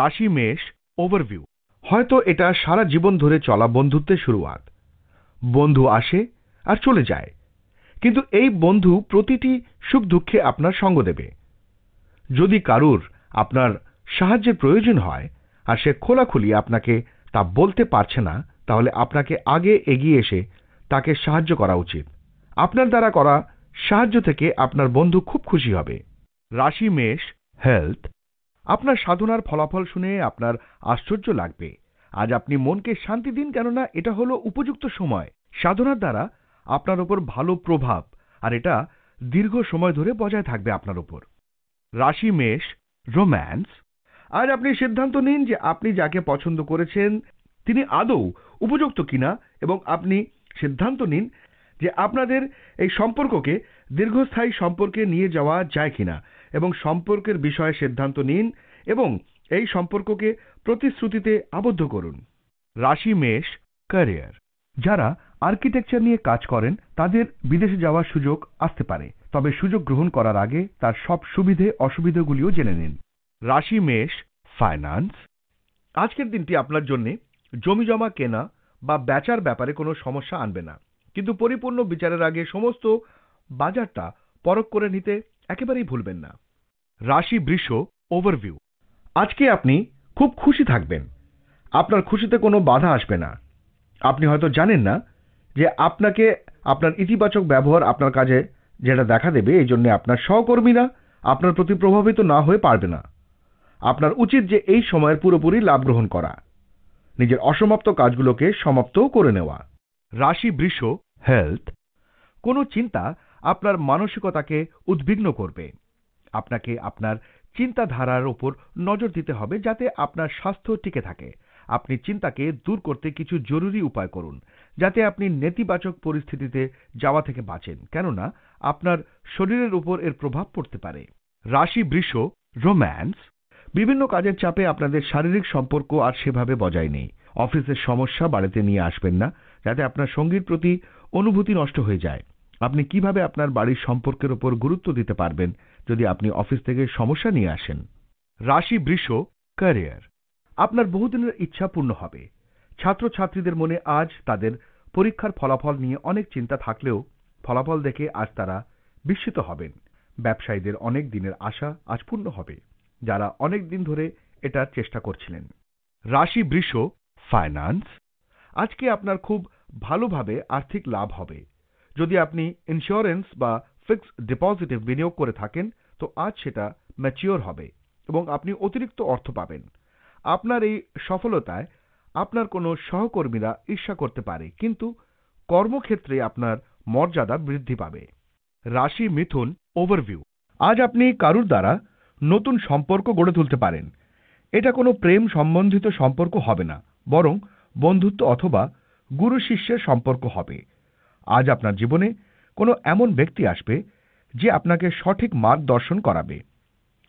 রাশি মেষ ওভারভিউ হয়তো এটা সারা জীবন ধরে চলা বন্ধুত্বের শুরুয়াত। বন্ধু আসে আর চলে যায়। কিন্তু এই বন্ধু প্রতিটি সুখ দুঃখে আপনার সঙ্গ দেবে। যদি কারুর আপনার সাহায্যের প্রয়োজন হয় আর সে খোলাখুলি আপনাকে তা বলতে পারছে না, তাহলে আপনাকে আগে এগিয়ে এসে তাকে সাহায্য করা উচিত। আপনার দ্বারা করা সাহায্য থেকে আপনার বন্ধু খুব খুশি হবে। রাশি মেষ হেলথ আপনার সাধনার ফলাফল শুনে আপনার আশ্চর্য লাগবে। আজ আপনি মনকে শান্তি দিন কেননা এটা হলো উপযুক্ত সময়। সাধনার দ্বারা আপনার ওপর ভালো প্রভাব আর এটা দীর্ঘ সময় ধরে বজায় থাকবে আপনার ওপর। রাশি, মেষ, রোম্যান্স। আজ আপনি সিদ্ধান্ত নিন যে আপনি যাকে পছন্দ করেছেন, তিনি আদৌ উপযুক্ত কিনা এবং আপনি সিদ্ধান্ত নিন যে আপনাদের এই সম্পর্ককে দীর্ঘস্থায়ী সম্পর্কে নিয়ে যাওয়া যায় কিনা এবং সম্পর্কের বিষয়ে সিদ্ধান্ত নিন এবং এই সম্পর্ককে প্রতিশ্রুতিতে আবদ্ধ করুন। রাশি মেষ, ক্যারিয়ার। যারা আর্কিটেকচার নিয়ে কাজ করেন, তাদের বিদেশে যাওয়ার সুযোগ আসতে পারে, তবে সুযোগ গ্রহণ করার আগে তার সব সুবিধে অসুবিধেগুলিও জেনে নিন। রাশি মেষ ফাইন্যান্স আজকের দিনটি আপনার জন্য জমি জমা কেনা বা বেচার ব্যাপারে কোনো সমস্যা আনবে না। কিন্তু পরিপূর্ণ বিচারের আগে সমস্ত বাজারটা পরখ করে নিতে একেবারেই ভুলবেন না। রাশি বৃষ ওভারভিউ আজকে আপনি খুব খুশি থাকবেন। আপনার খুশিতে কোনো বাধা আসবে না। আপনি হয়তো জানেন না যে আপনাকে আপনার ইতিবাচক ব্যবহার আপনার কাজে যেটা দেখা দেবে, এই জন্য আপনার সহকর্মীরা আপনার প্রতি প্রভাবিত না হয়ে পারবে না। আপনার উচিত যে এই সময়ের পুরোপুরি লাভ গ্রহণ করা। নিজের অসমাপ্ত কাজগুলোকে সমাপ্তও করে নেওয়া। রাশি বৃষ হেলথ, কোনো চিন্তা আপনার মানসিকতাকে উদ্বিগ্ন করবে। আপনাকে আপনার চিন্তাধারার উপর নজর দিতে হবে যাতে আপনার স্বাস্থ্য টিকে থাকে। আপনি চিন্তাকে দূর করতে কিছু জরুরি উপায় করুন, যাতে আপনি নেতিবাচক পরিস্থিতিতে যাওয়া থেকে বাঁচেন। কেননা, আপনার শরীরের উপর এর প্রভাব পড়তে পারে। রাশি, বৃষ, রোম্যান্স বিভিন্ন কাজের চাপে আপনাদের শারীরিক সম্পর্ক আর সেভাবে বজায় নেই। অফিসের সমস্যা বাড়িতে নিয়ে আসবেন না, যাতে আপনার সঙ্গীর প্রতি অনুভূতি নষ্ট হয়ে যায়। আপনি কীভাবে আপনার বাড়ির সম্পর্কের উপর গুরুত্ব দিতে পারবেন যদি আপনি অফিস থেকে সমস্যা নিয়ে আসেন। রাশি বৃষ, ক্যারিয়ার। আপনার বহুদিনের ইচ্ছা পূর্ণ হবে। ছাত্রছাত্রীদের মনে আজ তাদের পরীক্ষার ফলাফল নিয়ে অনেক চিন্তা থাকলেও ফলাফল দেখে আজ তারা বিস্মিত হবেন। ব্যবসায়ীদের অনেক দিনের আশা আজ পূর্ণ হবে, যারা অনেক দিন ধরে এটার চেষ্টা করছিলেন। রাশি বৃষ, ফাইন্যান্স। আজকে আপনার খুব ভালোভাবে আর্থিক লাভ হবে। যদি আপনি ইন্স্যুরেন্স বা ফিক্সড ডিপোজিটে বিনিয়োগ করে থাকেন, তো আজ সেটা ম্যাচিওর হবে এবং আপনি অতিরিক্ত অর্থ পাবেন। আপনার এই সফলতায় আপনার কোনো সহকর্মীরা ঈর্ষা করতে পারে, কিন্তু কর্মক্ষেত্রে আপনার মর্যাদা বৃদ্ধি পাবে। রাশি মিথুন ওভারভিউ আজ আপনি কারুর দ্বারা নতুন সম্পর্ক গড়ে তুলতে পারেন। এটা কোনো প্রেম সম্বন্ধিত সম্পর্ক হবে না, বরং বন্ধুত্ব অথবা গুরু শিষ্যের সম্পর্ক হবে। আজ আপনার জীবনে কোনো এমন ব্যক্তি আসবে যে আপনাকে সঠিক মার্গদর্শন করাবে।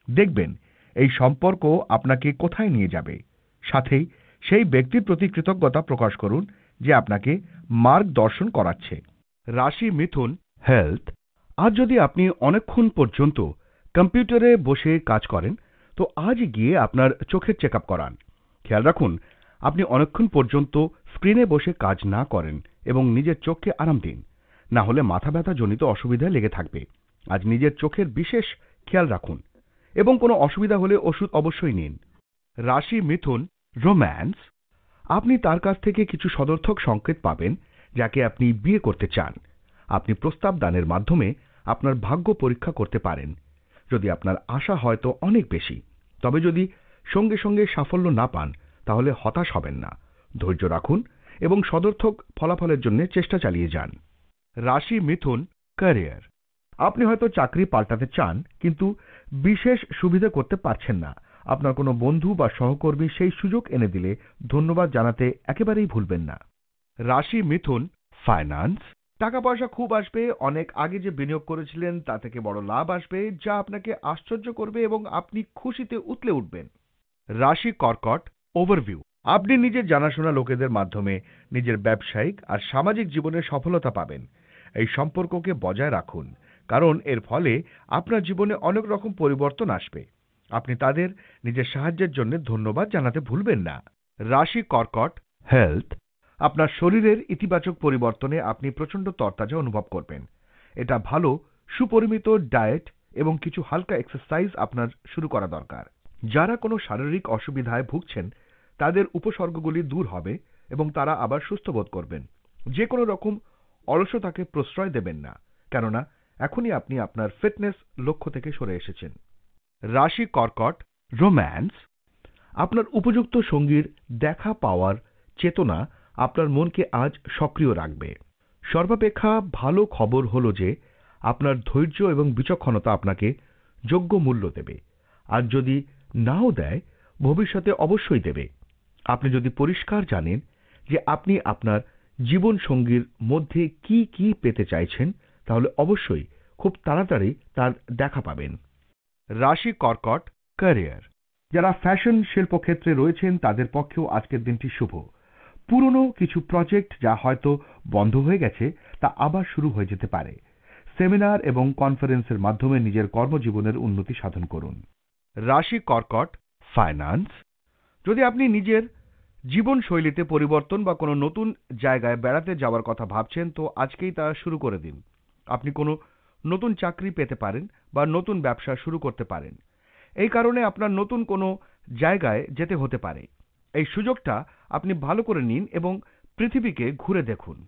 দেখবেন, এই সম্পর্ক আপনাকে কোথায় নিয়ে যাবে। সাথেই সেই ব্যক্তির প্রতি কৃতজ্ঞতা প্রকাশ করুন যে আপনাকে মার্গদর্শন করাচ্ছে। রাশি মিথুন, হেলথ, আজ যদি আপনি অনেকক্ষণ পর্যন্ত কম্পিউটারে বসে কাজ করেন, তো আজ গিয়ে আপনার চোখের চেক করান। খেয়াল রাখুন, আপনি অনেকক্ষণ পর্যন্ত স্ক্রিনে বসে কাজ না করেন এবং নিজের চোখকে আরাম দিন। না হলে মাথা ব্যথা জনিত অসুবিধা লেগে থাকবে। আজ নিজের চোখের বিশেষ খেয়াল রাখুন এবং কোনো অসুবিধা হলে ওষুধ অবশ্যই নিন। রাশি মিথুন রোম্যান্স, আপনি তার কাছ থেকে কিছু সদর্থক সংকেত পাবেন যাকে আপনি বিয়ে করতে চান। আপনি প্রস্তাব দানের মাধ্যমে আপনার ভাগ্য পরীক্ষা করতে পারেন। যদি আপনার আশা হয়তো অনেক বেশি। তবে যদি সঙ্গে সঙ্গে সাফল্য না পান, তাহলে হতাশ হবেন না। ধৈর্য রাখুন এবং সদর্থক ফলাফলের জন্য চেষ্টা চালিয়ে যান। রাশি মিথুন ক্যারিয়ার। আপনি হয়তো চাকরি পাল্টাতে চান, কিন্তু বিশেষ সুবিধা করতে পারছেন না। আপনার কোনো বন্ধু বা সহকর্মী সেই সুযোগ এনে দিলে ধন্যবাদ জানাতে একেবারেই ভুলবেন না। রাশি মিথুন ফাইন্যান্স। টাকা পয়সা খুব আসবে, অনেক আগে যে বিনিয়োগ করেছিলেন তা থেকে বড় লাভ আসবে, যা আপনাকে আশ্চর্য করবে এবং আপনি খুশিতে উতলে উঠবেন। রাশি কর্কট ওভারভিউ। আপনি নিজের জানাশোনা লোকেদের মাধ্যমে নিজের ব্যবসায়িক আর সামাজিক জীবনে সফলতা পাবেন। এই সম্পর্ককে বজায় রাখুন, কারণ এর ফলে আপনার জীবনে অনেক রকম পরিবর্তন আসবে। আপনি তাদের নিজের সাহায্যের জন্য ধন্যবাদ জানাতে ভুলবেন না। রাশি কর্কট হেলথ, আপনার শরীরের ইতিবাচক পরিবর্তনে আপনি প্রচণ্ড তরতাজা অনুভব করবেন। এটা ভালো, সুপরিমিত ডায়েট এবং কিছু হালকা এক্সারসাইজ আপনার শুরু করা দরকার। যারা কোনো শারীরিক অসুবিধায় ভুগছেন তাদের উপসর্গগুলি দূর হবে এবং তারা আবার সুস্থ বোধ করবেন। যে কোনো রকম অলসতাকে প্রশ্রয় দেবেন না, কেননা এখনই আপনি আপনার ফিটনেস লক্ষ্য থেকে সরে এসেছেন। রাশি কর্কট, রোম্যান্স, আপনার উপযুক্ত সঙ্গীর দেখা পাওয়ার চেতনা আপনার মনকে আজ সক্রিয় রাখবে। সর্বাপেক্ষা ভালো খবর হল যে আপনার ধৈর্য এবং বিচক্ষণতা আপনাকে যোগ্য মূল্য দেবে, আর যদি নাও দেয়, ভবিষ্যতে অবশ্যই দেবে। আপনি যদি পরিষ্কার জানেন যে আপনি আপনার জীবন সঙ্গীর মধ্যে কি কি পেতে চাইছেন, তাহলে অবশ্যই খুব তাড়াতাড়ি তার দেখা পাবেন। রাশি কর্কট ক্যারিয়ার। যারা ফ্যাশন শিল্পক্ষেত্রে রয়েছেন, তাদের পক্ষেও আজকের দিনটি শুভ। পুরনো কিছু প্রজেক্ট যা হয়তো বন্ধ হয়ে গেছে, তা আবার শুরু হয়ে যেতে পারে। সেমিনার এবং কনফারেন্সের মাধ্যমে নিজের কর্মজীবনের উন্নতি সাধন করুন। রাশি কর্কট ফাইন্যান্স যদি আপনি নিজের জীবনশৈলীতে পরিবর্তন বা কোনো নতুন জায়গায় বেড়াতে যাওয়ার কথা ভাবছেন, তো আজকেই তা শুরু করে দিন। আপনি কোনো নতুন চাকরি পেতে পারেন বা নতুন ব্যবসা শুরু করতে পারেন। এই কারণে আপনার নতুন কোনো জায়গায় যেতে হতে পারে। এই সুযোগটা আপনি ভালো করে নিন এবং পৃথিবীকে ঘুরে দেখুন।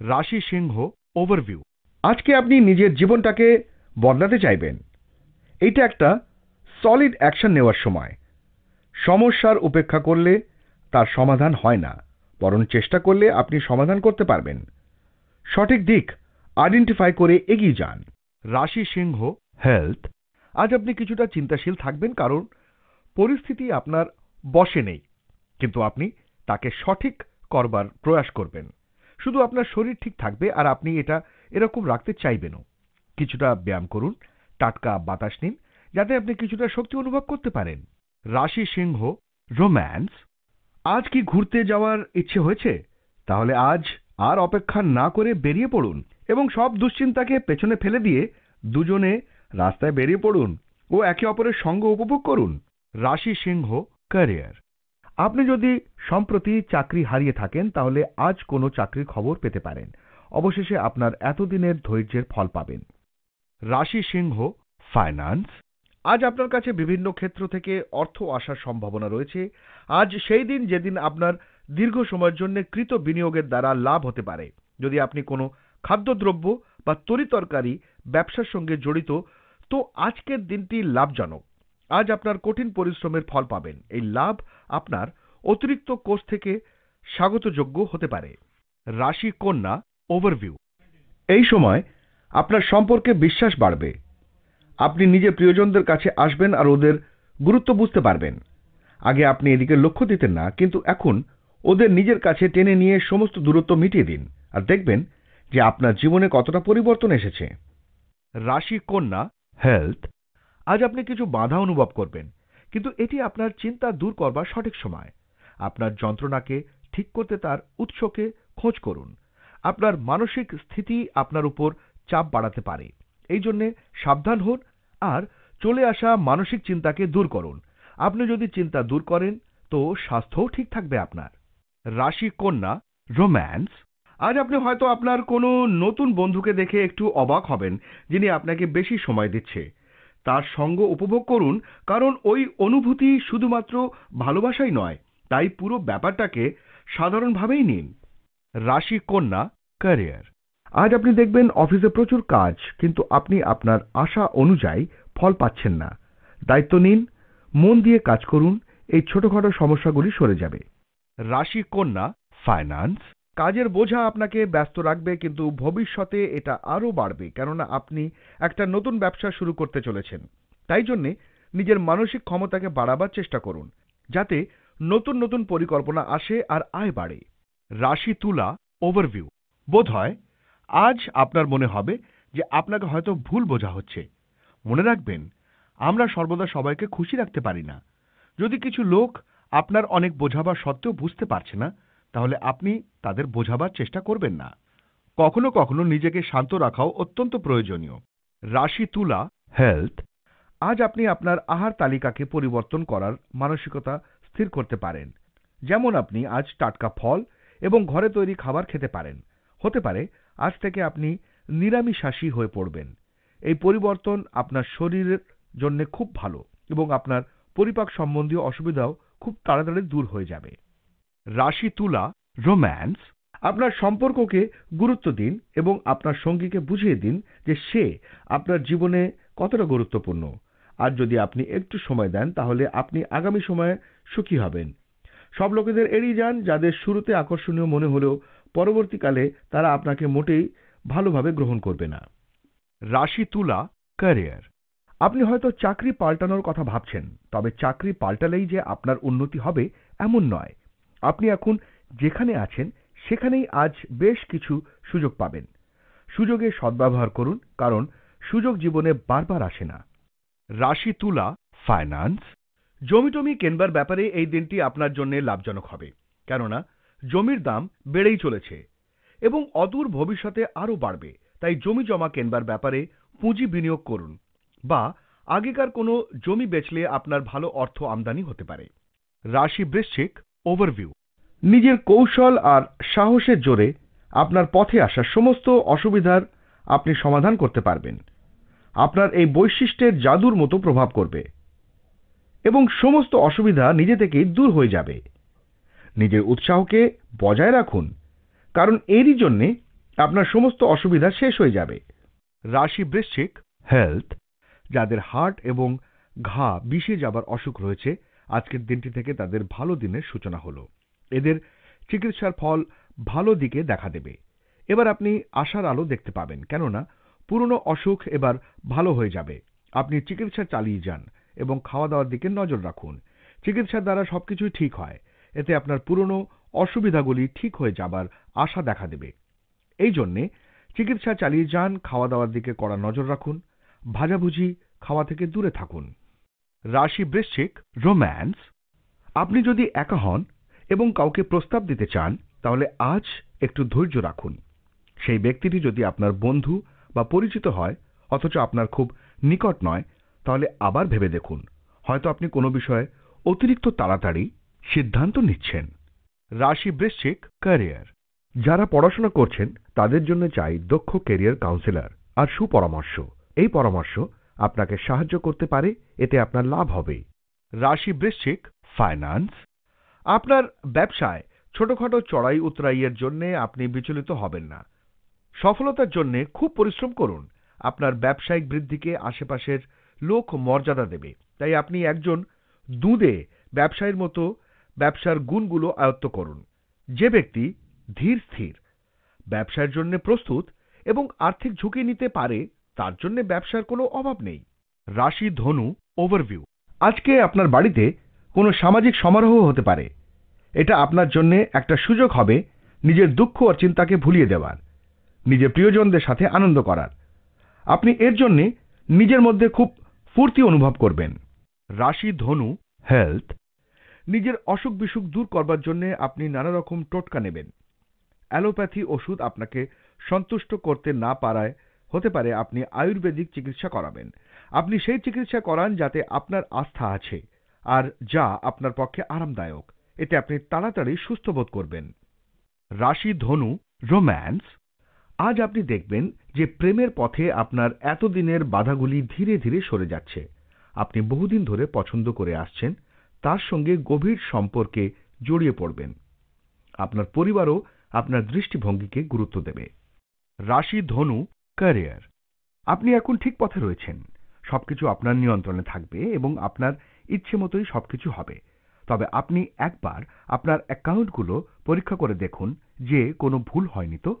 রাশি সিংহ ওভারভিউ আজকে আপনি নিজের জীবনটাকে বদলাতে চাইবেন। এইটা একটা সলিড অ্যাকশন নেওয়ার সময়। সমস্যার উপেক্ষা করলে তার সমাধান হয় না, বরং চেষ্টা করলে আপনি সমাধান করতে পারবেন। সঠিক দিক আইডেন্টিফাই করে এগিয়ে যান। রাশি সিংহ হেলথ আজ আপনি কিছুটা চিন্তাশীল থাকবেন কারণ পরিস্থিতি আপনার বশে নেই, কিন্তু আপনি তাকে সঠিক করবার প্রয়াস করবেন। শুধু আপনার শরীর ঠিক থাকবে আর আপনি এটা এরকম রাখতে চাইবেনও। কিছুটা ব্যায়াম করুন, টাটকা বাতাস নিন, যাতে আপনি কিছুটা শক্তি অনুভব করতে পারেন। রাশি সিংহ, রোম্যান্স। আজ কি ঘুরতে যাওয়ার ইচ্ছে হয়েছে? তাহলে আজ আর অপেক্ষা না করে বেরিয়ে পড়ুন এবং সব দুশ্চিন্তাকে পেছনে ফেলে দিয়ে দুজনে রাস্তায় বেরিয়ে পড়ুন ও একে অপরের সঙ্গ উপভোগ করুন। রাশি সিংহ, ক্যারিয়ার। আপনি যদি সম্প্রতি চাকরি হারিয়ে থাকেন, তাহলে আজ কোনো চাকরির খবর পেতে পারেন। অবশেষে আপনার এতদিনের ধৈর্যের ফল পাবেন। রাশি সিংহ, ফাইন্যান্স। আজ আপনার কাছে বিভিন্ন ক্ষেত্র থেকে অর্থ আসার সম্ভাবনা রয়েছে। আজ সেই দিন যেদিন আপনার দীর্ঘ সময়ের জন্য কৃত বিনিয়োগের দ্বারা লাভ হতে পারে। যদি আপনি কোনো খাদ্যদ্রব্য বা তরিতরকারি ব্যবসার সঙ্গে জড়িত, তো আজকের দিনটি লাভজনক। আজ আপনার কঠিন পরিশ্রমের ফল পাবেন। এই লাভ আপনার অতিরিক্ত কোষ থেকে স্বাগতযোগ্য হতে পারে। রাশি কন্যা ওভারভিউ এই সময় আপনার সম্পর্কে বিশ্বাস বাড়বে। আপনি নিজের প্রিয়জনদের কাছে আসবেন আর ওদের গুরুত্ব বুঝতে পারবেন। আগে আপনি এদিকে লক্ষ্য দিতেন না, কিন্তু এখন ওদের নিজের কাছে টেনে নিয়ে সমস্ত দূরত্ব মিটিয়ে দিন আর দেখবেন যে আপনার জীবনে কতটা পরিবর্তন এসেছে। রাশি কন্যা, হেলথ, আজ আপনি কিছু বাধা অনুভব করবেন, কিন্তু এটি আপনার চিন্তা দূর করবার সঠিক সময়। আপনার যন্ত্রণাকে ঠিক করতে তার উৎসকে খোঁজ করুন। আপনার মানসিক স্থিতি আপনার উপর চাপ বাড়াতে পারে। এই জন্যে সাবধান হন আর চলে আসা মানসিক চিন্তাকে দূর করুন। আপনি যদি চিন্তা দূর করেন, তো স্বাস্থ্যও ঠিক থাকবে আপনার। রাশি কন্যা, রোম্যান্স। আজ আপনি হয়তো আপনার কোনো নতুন বন্ধুকে দেখে একটু অবাক হবেন, যিনি আপনাকে বেশি সময় দিচ্ছে। তার সঙ্গ উপভোগ করুন, কারণ ওই অনুভূতি শুধুমাত্র ভালোবাসাই নয়, তাই পুরো ব্যাপারটাকে সাধারণভাবেই নিন। রাশি কন্যা, ক্যারিয়ার। আজ আপনি দেখবেন অফিসে প্রচুর কাজ, কিন্তু আপনি আপনার আশা অনুযায়ী ফল পাচ্ছেন না। দায়িত্ব নিন, মন দিয়ে কাজ করুন, এই ছোটখাটো সমস্যাগুলি সরে যাবে। রাশি কন্যা ফাইন্যান্স কাজের বোঝা আপনাকে ব্যস্ত রাখবে, কিন্তু ভবিষ্যতে এটা আরও বাড়বে, কেননা আপনি একটা নতুন ব্যবসা শুরু করতে চলেছেন। তাই জন্যে নিজের মানসিক ক্ষমতাকে বাড়াবার চেষ্টা করুন, যাতে নতুন নতুন পরিকল্পনা আসে আর আয় বাড়ে। রাশি তুলা ওভারভিউ বোধ হয় আজ আপনার মনে হবে যে আপনাকে হয়তো ভুল বোঝা হচ্ছে। মনে রাখবেন, আমরা সর্বদা সবাইকে খুশি রাখতে পারি না। যদি কিছু লোক আপনার অনেক বোঝাবার সত্ত্বেও বুঝতে পারছে না, তাহলে আপনি তাদের বোঝাবার চেষ্টা করবেন না। কখনো কখনো নিজেকে শান্ত রাখাও অত্যন্ত প্রয়োজনীয়। রাশি তুলা হেলথ আজ আপনি আপনার আহার তালিকাকে পরিবর্তন করার মানসিকতা স্থির করতে পারেন। যেমন আপনি আজ টাটকা ফল এবং ঘরে তৈরি খাবার খেতে পারেন। হতে পারে আজ থেকে আপনি নিরামিষাশী হয়ে পড়বেন। এই পরিবর্তন আপনার শরীরের জন্য খুব ভালো এবং আপনার পরিপাক সম্বন্ধীয় অসুবিধাও খুব তাড়াতাড়ি দূর হয়ে যাবে। রাশি তুলা, রোম্যান্স, আপনার সম্পর্ককে গুরুত্ব দিন এবং আপনার সঙ্গীকে বুঝিয়ে দিন যে সে আপনার জীবনে কতটা গুরুত্বপূর্ণ। আর যদি আপনি একটু সময় দেন, তাহলে আপনি আগামী সময়ে সুখী হবেন। সব লোকেদের এড়িয়ে যান যাদের শুরুতে আকর্ষণীয় মনে হলেও পরবর্তীকালে তারা আপনাকে মোটেই ভালোভাবে গ্রহণ করবে না। রাশি তুলা ক্যারিয়ার আপনি হয়তো চাকরি পাল্টানোর কথা ভাবছেন, তবে চাকরি পাল্টালেই যে আপনার উন্নতি হবে এমন নয়। আপনি এখন যেখানে আছেন, সেখানেই আজ বেশ কিছু সুযোগ পাবেন। সুযোগে সদ্ব্যবহার করুন, কারণ সুযোগ জীবনে বারবার আসে না। রাশি তুলা ফাইন্যান্স জমিটমি কেনবার ব্যাপারে এই দিনটি আপনার জন্য লাভজনক হবে, কেননা জমির দাম বেড়েই চলেছে এবং অদূর ভবিষ্যতে আরও বাড়বে। তাই জমি জমা কেনবার ব্যাপারে পুঁজি বিনিয়োগ করুন বা আগেকার কোনো জমি বেচলে আপনার ভালো অর্থ আমদানি হতে পারে। রাশি বৃশ্চিক ওভারভিউ নিজের কৌশল আর সাহসের জোরে আপনার পথে আসা সমস্ত অসুবিধার আপনি সমাধান করতে পারবেন। আপনার এই বৈশিষ্ট্যের জাদুর মতো প্রভাব করবে এবং সমস্ত অসুবিধা নিজে থেকেই দূর হয়ে যাবে। নিজের উৎসাহকে বজায় রাখুন, কারণ এরই জন্যে আপনার সমস্ত অসুবিধা শেষ হয়ে যাবে। রাশি বৃশ্চিক হেলথ যাদের হার্ট এবং ঘা বিষে যাবার অসুখ রয়েছে, আজকের দিনটি থেকে তাদের ভালো দিনের সূচনা হলো। এদের চিকিৎসার ফল ভালো দিকে দেখা দেবে। এবার আপনি আশার আলো দেখতে পাবেন, কেননা পুরনো অসুখ এবার ভালো হয়ে যাবে। আপনি চিকিৎসা চালিয়ে যান এবং খাওয়া দাওয়ার দিকে নজর রাখুন। চিকিৎসার দ্বারা সবকিছুই ঠিক হয়। এতে আপনার পুরনো অসুবিধাগুলি ঠিক হয়ে যাবার আশা দেখা দেবে। এই জন্যে চিকিৎসা চালিয়ে যান খাওয়া দাওয়ার দিকে কড়া নজর রাখুন, ভাজাভুজি, খাওয়া থেকে দূরে থাকুন। রাশি বৃশ্চিক, রোম্যান্স। আপনি যদি একা হন এবং কাউকে প্রস্তাব দিতে চান, তাহলে আজ একটু ধৈর্য রাখুন। সেই ব্যক্তিটি যদি আপনার বন্ধু বা পরিচিত হয়, অথচ আপনার খুব নিকট নয়, তাহলে আবার ভেবে দেখুন। হয়তো আপনি কোনো বিষয়ে অতিরিক্ত তাড়াতাড়ি সিদ্ধান্ত নিচ্ছেন। রাশি বৃশ্চিক ক্যারিয়ার। যারা পড়াশোনা করছেন, তাদের জন্য চাই দক্ষ ক্যারিয়ার কাউন্সিলর আর সুপরামর্শ। এই পরামর্শ আপনাকে সাহায্য করতে পারে, এতে আপনার লাভ হবে। রাশি বৃশ্চিক ফাইন্যান্স। আপনার ব্যবসায় ছোটখাটো চড়াই উতরাইয়ের জন্য আপনি বিচলিত হবেন না। সফলতার জন্য খুব পরিশ্রম করুন। আপনার ব্যবসায়িক বৃদ্ধিকে আশেপাশের লোক মর্যাদা দেবে। তাই আপনি একজন দুঁদে ব্যবসায়ীর মতো ব্যবসার গুণগুলো আয়ত্ত করুন। যে ব্যক্তি ধীর স্থির, ব্যবসার জন্য প্রস্তুত এবং আর্থিক ঝুঁকি নিতে পারে, তার জন্য ব্যবসার কোনো অভাব নেই। রাশি ধনু ওভারভিউ আজকে আপনার বাড়িতে কোনো সামাজিক সমারোহ হতে পারে। এটা আপনার জন্য একটা সুযোগ হবে নিজের দুঃখ আর চিন্তাকে ভুলিয়ে দেওয়ার, নিজের প্রিয়জনদের সাথে আনন্দ করার। আপনি এর জন্যে নিজের মধ্যে খুব ফুর্তি অনুভব করবেন। রাশি ধনু হেলথ নিজের অসুখ বিসুখ দূর করবার জন্য আপনি নানা রকম টোটকা নেবেন। অ্যালোপ্যাথি ওষুধ আপনাকে সন্তুষ্ট করতে না পারায় হতে পারে আপনি আয়ুর্বেদিক চিকিৎসা করাবেন। আপনি সেই চিকিৎসা করান যাতে আপনার আস্থা আছে আর যা আপনার পক্ষে আরামদায়ক। এতে আপনি তাড়াতাড়ি সুস্থ বোধ করবেন। রাশি ধনু, রোম্যান্স। আজ আপনি দেখবেন যে প্রেমের পথে আপনার এতদিনের বাধাগুলি ধীরে ধীরে সরে যাচ্ছে। আপনি বহুদিন ধরে পছন্দ করে আসছেন তার সঙ্গে গভীর সম্পর্কে জড়িয়ে পড়বেন। আপনার পরিবারও আপনার দৃষ্টিভঙ্গিকে গুরুত্ব দেবে। রাশি ধনু, ক্যারিয়ার। আপনি এখন ঠিক পথে রয়েছেন। সবকিছু আপনার নিয়ন্ত্রণে থাকবে এবং আপনার ইচ্ছে মতোই সবকিছু হবে। তবে আপনি একবার আপনার অ্যাকাউন্টগুলো পরীক্ষা করে দেখুন যে কোনো ভুল হয়নি তো?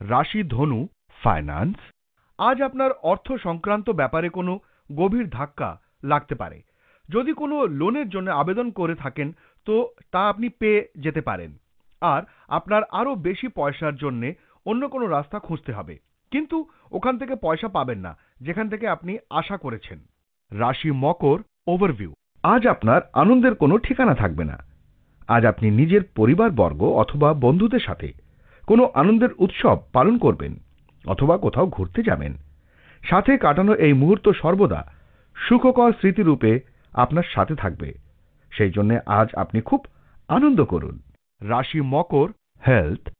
রাশি ধনু, ফাইন্যান্স। আজ আপনার অর্থ সংক্রান্ত ব্যাপারে কোনো গভীর ধাক্কা লাগতে পারে। যদি কোনো লোনের জন্য আবেদন করে থাকেন, তো তা আপনি পেয়ে যেতে পারেন। আর আপনার আরও বেশি পয়সার জন্যে অন্য কোনো রাস্তা খুঁজতে হবে। কিন্তু ওখান থেকে পয়সা পাবেন না, যেখান থেকে আপনি আশা করেছেন। রাশি মকর ওভারভিউ। আজ আপনার আনন্দের কোনো ঠিকানা থাকবে না। আজ আপনি নিজের পরিবারবর্গ অথবা বন্ধুদের সাথে কোনো আনন্দের উৎসব পালন করবেন অথবা কোথাও ঘুরতে যাবেন। সাথে কাটানো এই মুহূর্ত সর্বদা সুখকর স্মৃতিরূপে আপনার সাথে থাকবে। সেই জন্য আজ আপনি খুব আনন্দ করুন। রাশি মকর হেলথ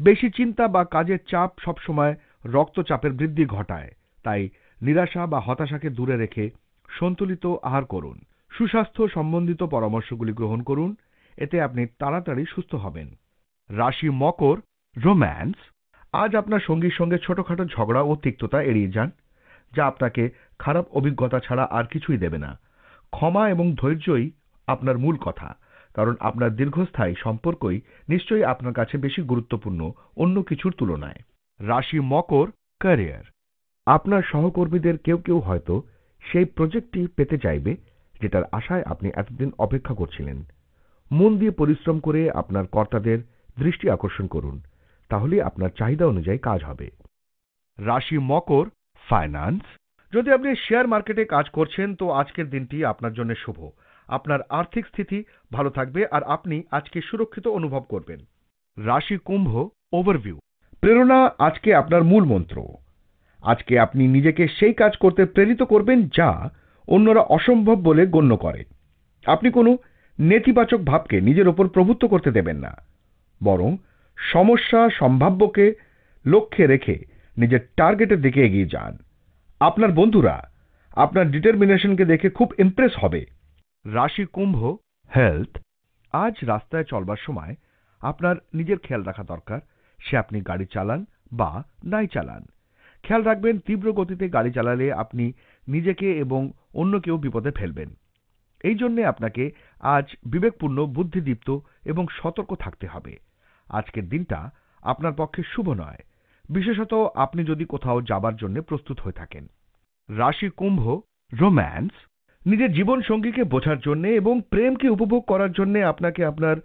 বেশি চিন্তা বা কাজের চাপ সবসময় রক্তচাপের বৃদ্ধি ঘটায়। তাই নিরাশা বা হতাশাকে দূরে রেখে সন্তুলিত আহার করুন। সুস্বাস্থ্য সম্বন্ধিত পরামর্শগুলি গ্রহণ করুন। এতে আপনি তাড়াতাড়ি সুস্থ হবেন। রাশি মকর রোম্যান্স আজ আপনার সঙ্গীর সঙ্গে ছোটখাটো ঝগড়া ও তিক্ততা এড়িয়ে যান, যা আপনাকে খারাপ অভিজ্ঞতা ছাড়া আর কিছুই দেবে না। ক্ষমা এবং ধৈর্যই আপনার মূল কথা। কারণ আপনার দীর্ঘস্থায়ী সম্পর্কই নিশ্চয়ই আপনার কাছে বেশি গুরুত্বপূর্ণ অন্য কিছুর তুলনায়। রাশি মকর, ক্যারিয়ার। আপনার সহকর্মীদের কেউ কেউ হয়তো সেই প্রজেক্টটি পেতে চাইবে যেটার আশায় আপনি এতদিন অপেক্ষা করছিলেন। মন দিয়ে পরিশ্রম করে আপনার কর্তাদের দৃষ্টি আকর্ষণ করুন তাহলে আপনার চাহিদা অনুযায়ী কাজ হবে। রাশি মকর, ফাইন্যান্স। যদি আপনি শেয়ার মার্কেটে কাজ করছেন, তো আজকের দিনটি আপনার জন্য শুভ। আপনার আর্থিক স্থিতি ভালো থাকবে আর আপনি আজকে সুরক্ষিত অনুভব করবেন। রাশি কুম্ভ ওভারভিউ প্রেরণা আজকে আপনার মূল মন্ত্র। আজকে আপনি নিজেকে সেই কাজ করতে প্রেরিত করবেন যা অন্যরা অসম্ভব বলে গণ্য করে। আপনি কোনো নেতিবাচক ভাবকে নিজের ওপর প্রভুত্ব করতে দেবেন না। বরং সমস্যা, সম্ভাব্যকে লক্ষ্যে রেখে নিজের টার্গেটের দিকে এগিয়ে যান। আপনার বন্ধুরা আপনার ডিটারমিনেশনকে দেখে খুব ইমপ্রেস হবে। রাশি কুম্ভ হেলথ আজ রাস্তায় চলবার সময় আপনার নিজের খেয়াল রাখা দরকার। সে আপনি গাড়ি চালান বা নাই চালান। খেয়াল রাখবেন, তীব্র গতিতে গাড়ি চালালে আপনি নিজেকে এবং অন্য কেউ বিপদে ফেলবেন। এই জন্যে আপনাকে আজ বিবেকপূর্ণ, বুদ্ধিদীপ্ত এবং সতর্ক থাকতে হবে। আজকের দিনটা আপনার পক্ষে শুভ নয়। বিশেষত আপনি যদি কোথাও যাবার জন্য প্রস্তুত হয়ে থাকেন। রাশি কুম্ভ রোম্যান্স নিজের জীবন সঙ্গীকে বোঝার জন্য এবং প্রেমকে উপভোগ করার জন্য আপনাকে আপনার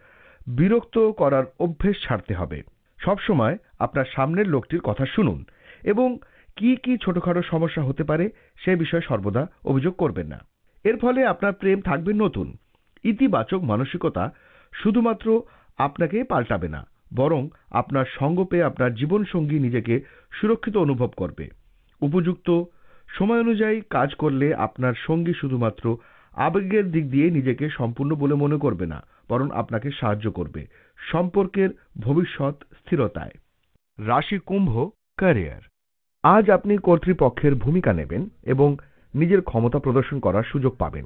বিরক্ত করার অভ্যেস ছাড়তে হবে। সবসময় আপনার সামনের লোকটির কথা শুনুন এবং কি কি ছোটখাটো সমস্যা হতে পারে সে বিষয়ে সর্বদা অভিযোগ করবেন না। এর ফলে আপনার প্রেম থাকবে নতুন। ইতিবাচক মানসিকতা শুধুমাত্র আপনাকে পাল্টাবে না। বরং আপনার সঙ্গ পেয়ে আপনার জীবনসঙ্গী নিজেকে সুরক্ষিত অনুভব করবে। উপযুক্ত সময় অনুযায়ী কাজ করলে আপনার সঙ্গী শুধুমাত্র আবেগের দিক দিয়ে নিজেকে সম্পূর্ণ বলে মনে করবে না, বরং আপনাকে সাহায্য করবে সম্পর্কের ভবিষ্যৎ স্থিরতায়। রাশি কুম্ভ, ক্যারিয়ার। আজ আপনি কর্তৃপক্ষের ভূমিকা নেবেন এবং নিজের ক্ষমতা প্রদর্শন করার সুযোগ পাবেন,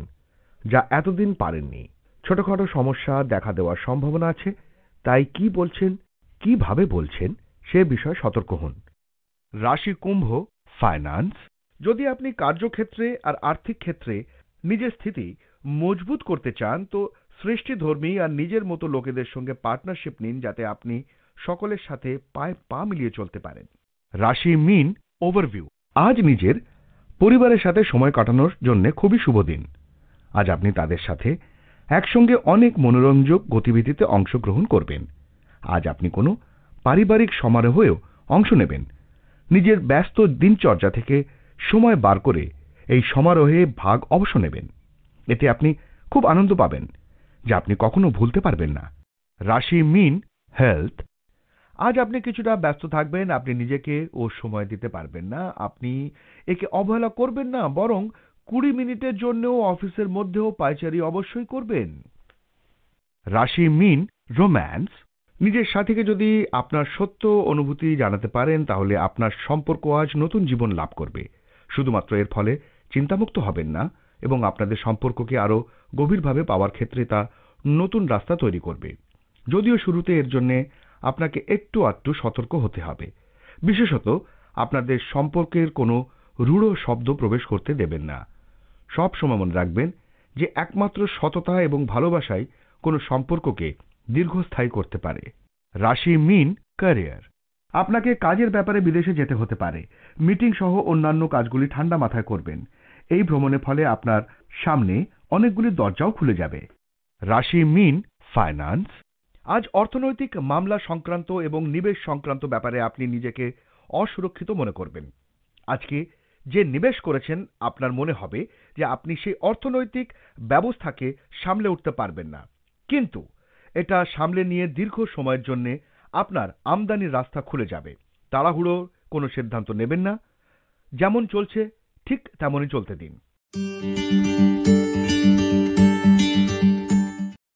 যা এতদিন পারেননি। ছোটখাটো সমস্যা দেখা দেওয়ার সম্ভাবনা আছে তাই কি বলছেন, কীভাবে বলছেন, সে বিষয়ে সতর্ক হন। রাশি কুম্ভ ফাইন্যান্স যদি আপনি কার্যক্ষেত্রে আর আর্থিক ক্ষেত্রে নিজের স্থিতি মজবুত করতে চান, তো সৃষ্টিধর্মী আর নিজের মতো লোকেদের সঙ্গে পার্টনারশিপ নিন যাতে আপনি সকলের সাথে পায়ে পা মিলিয়ে চলতে পারেন। রাশি মিন ওভারভিউ আজ নিজের পরিবারের সাথে সময় কাটানোর জন্য খুবই শুভ দিন। আজ আপনি তাদের সাথে একসঙ্গে অনেক মনোরঞ্জক গতিবিধিতে অংশগ্রহণ করবেন। আজ আপনি কোনো পারিবারিক সমারোহেও অংশ নেবেন। নিজের ব্যস্ত দিনচর্যা থেকে সময় বার করে এই সমারোহে ভাগ অবশ্য নেবেন। এতে আপনি খুব আনন্দ পাবেন, যা আপনি কখনো ভুলতে পারবেন না। রাশি মিন হেলথ। আজ আপনি কিছুটা ব্যস্ত থাকবেন, আপনি নিজেকে ও সময় দিতে পারবেন না, আপনি একে অবহেলা করবেন না, বরং কুড়ি মিনিটের জন্যও অফিসের মধ্যেও পায়চারি অবশ্যই করবেন। রাশি মিন, রোম্যান্স। নিজের সাথীকে যদি আপনার সত্য অনুভূতি জানাতে পারেন, তাহলে আপনার সম্পর্ক আজ নতুন জীবন লাভ করবে। শুধুমাত্র এর ফলে চিন্তামুক্ত হবেন না, এবং আপনাদের সম্পর্ককে আরও গভীরভাবে পাওয়ার ক্ষেত্রে তা নতুন রাস্তা তৈরি করবে। যদিও শুরুতে এর জন্য আপনাকে একটু আধটু সতর্ক হতে হবে। বিশেষত আপনাদের সম্পর্কের কোনো রূঢ় শব্দ প্রবেশ করতে দেবেন না। সব সময় মনে রাখবেন যে একমাত্র সততা এবং ভালোবাসাই কোনো সম্পর্ককে দীর্ঘস্থায়ী করতে পারে। রাশি মিন ক্যারিয়ার আপনাকে কাজের ব্যাপারে বিদেশে যেতে হতে পারে। মিটিং সহ অন্যান্য কাজগুলি ঠান্ডা মাথায় করবেন। এই ভ্রমণের ফলে আপনার সামনে অনেকগুলি দরজাও খুলে যাবে। রাশি মিন ফাইন্যান্স আজ অর্থনৈতিক মামলা সংক্রান্ত এবং নিবেশ সংক্রান্ত ব্যাপারে আপনি নিজেকে অসুরক্ষিত মনে করবেন। আজকে যে নিবেশ করেছেন, আপনার মনে হবে যে আপনি সেই অর্থনৈতিক ব্যবস্থাকে সামলে উঠতে পারবেন না। কিন্তু এটা সামলে নিয়ে দীর্ঘ সময়ের জন্য আপনার আমদানির রাস্তা খুলে যাবে। তাড়াহুড়ো কোনো সিদ্ধান্ত নেবেন না। যেমন চলছে, ঠিক তেমনই চলতে দিন।